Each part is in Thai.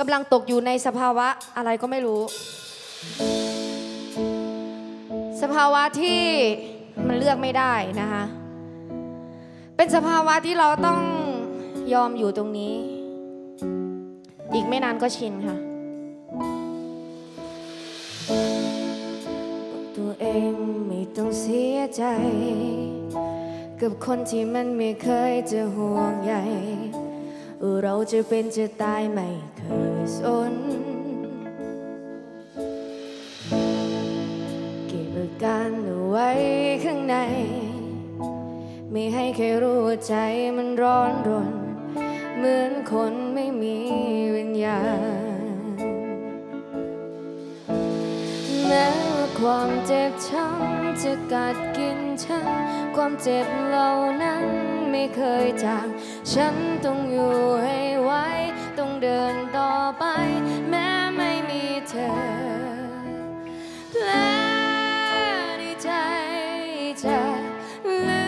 กำลังตกอยู่ในสภาวะอะไรก็ไม่รู้ สภาวะที่มันเลือกไม่ได้นะคะ เป็นสภาวะที่เราต้องยอมอยู่ตรงนี้ อีกไม่นานก็ชินค่ะ ตัวเองไม่ต้องเสียใจ กับคนที่มันไม่เคยจะห่วงใย เราจะเป็นจะตายไม่เคยสน เก็บอาการเอาไว้ข้างใน ไม่ให้ใครรู้ว่าใจมันร้อนรน เหมือนคนไม่มีวิญญาณแม้ว่าความเจ็บช้ำจะกัดกินฉัน ความเจ็บเหล่านั้น ไม่เคยจาง ฉันต้องอยู่ให้ไหวต้องเดินต่อไป แม้ไม่มีเธอแผลในใจจะลึ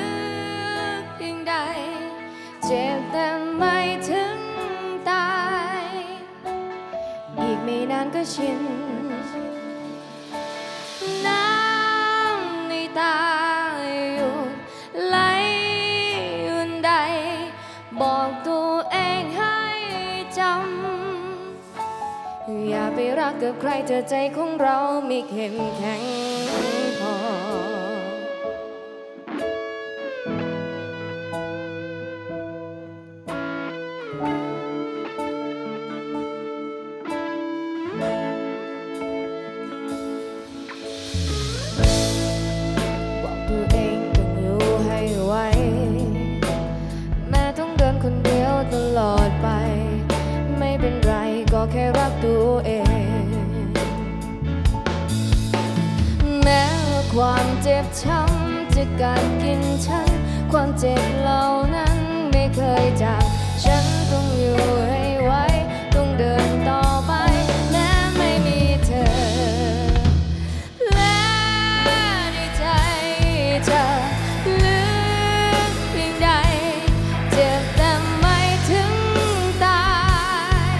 กเพียงใด เจ็บแต่ไม่ถึงตาย อีกไม่นานก็ชิน ไปรักกับใครเธอใจของเราไม่เข้มแข็ง ความเจ็บช้ำจะกัดกินฉัน ความเจ็บเหล่านั้นไม่เคยจางฉันต้องอยู่ให้ไหวต้องเดินต่อไป แม้ไม่มีเธอ และในใจจะลึกเพียงใด เจ็บแต่ไม่ถึงตาย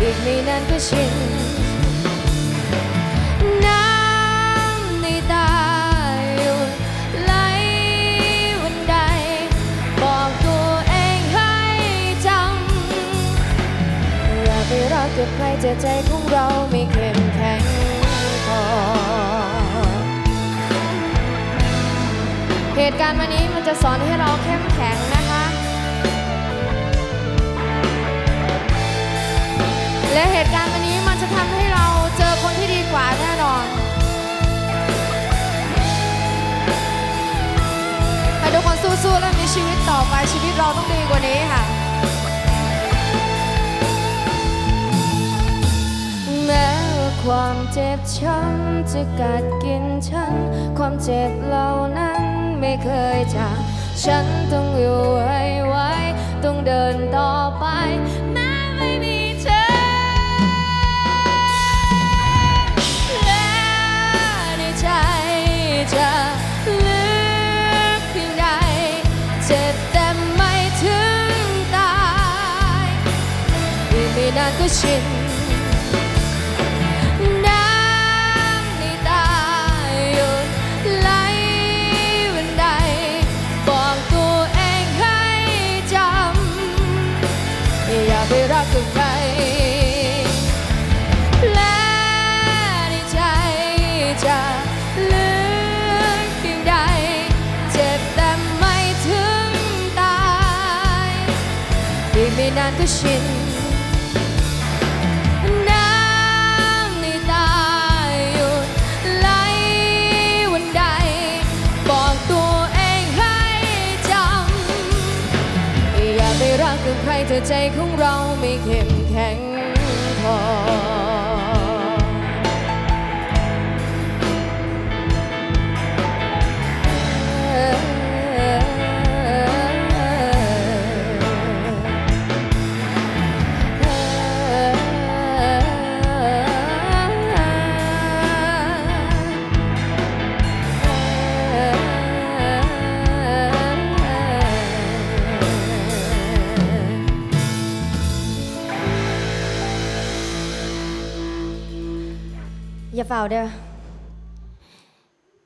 อีกไม่นานก็ชิน กับใครจอใจของเราไม่เข้มแข็งพอ เหตุการณ์วันนี้มันจะสอนให้เราเข้มแข็งนะคะ และเหตุการณ์วันนี้มันจะทำให้เราเจอคนที่ดีกว่าแน่นอนให้ทุกคนสู้ๆและมีชีวิตต่อไปชีวิตเราต้องดี ช้ำจะกัดกินฉัน ความเจ็บเหล่านั้นไม่เคยจางฉันต้องอยู่ให้ไหวต้องเดินต่อไปแม้ไม่มีเธอ และในใจจะลึกเพียงใดเจ็บแต่ไม่ถึงตายอีกไม่นานก็ชิน รักกับใครและในใจจะลึกเพียงใด เจ็บแต่ไม่ถึงตายอีกไม่นานก็ชิน ใครเธอใจของเราไม่เข้มแข็งพอ อย่าเฝ้าเด้อ